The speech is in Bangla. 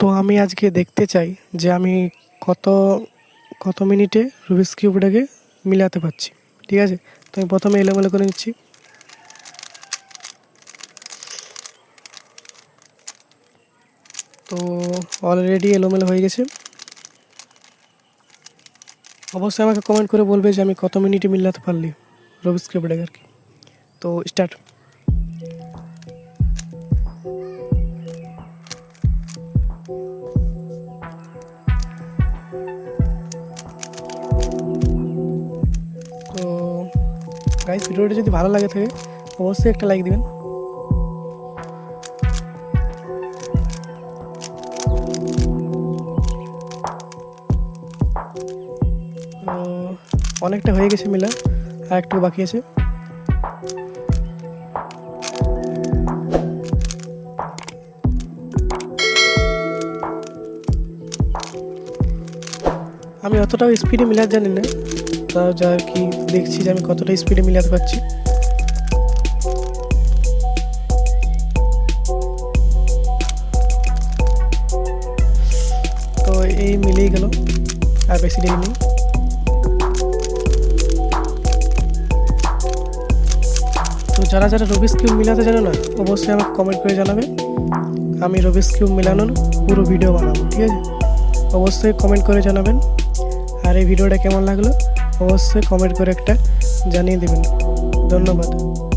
তো আমি আজকে দেখতে চাই যে আমি কত কত মিনিটে রুবিক্স কিউবটাকে মিলাতে পারছি। ঠিক আছে? তো আমি প্রথমে এলোমেলো করে নিচ্ছি। তো অলরেডি এলোমেলো হয়ে গেছে। অবশ্যই আমাকে কমেন্ট করে বলবে যে আমি কত মিনিটে মিলাতে পারলি রবিক্স কিউবটাকে আর কি। তো স্টার্ট গাইস ভিডিওটা যদি ভালো লাগে থাকে, অবশ্যই একটা লাইক দিবেন। অনেকটা হয়ে গেছে মিলা, আর একটু বাকি আছে। আমি অতটাও স্পিডে মিলার জানি না তা যা কি দেখছি যে আমি কতটা স্পিডে মিলাতে পারছি। তো এই মিলেই গেল, আর বেশি দেরি নেই। তো যারা যারা রবিস কিউব মিলাতে জানো না, অবশ্যই আমাকে কমেন্ট করে জানাবে। আমি রবিস কিউব মিলানোর পুরো ভিডিও বানাবো, ঠিক আছে? অবশ্যই কমেন্ট করে জানাবেন। আর এই ভিডিওটা কেমন লাগল? অবশ্যই কমেন্ট করে একটা জানিয়ে দেবেন। ধন্যবাদ।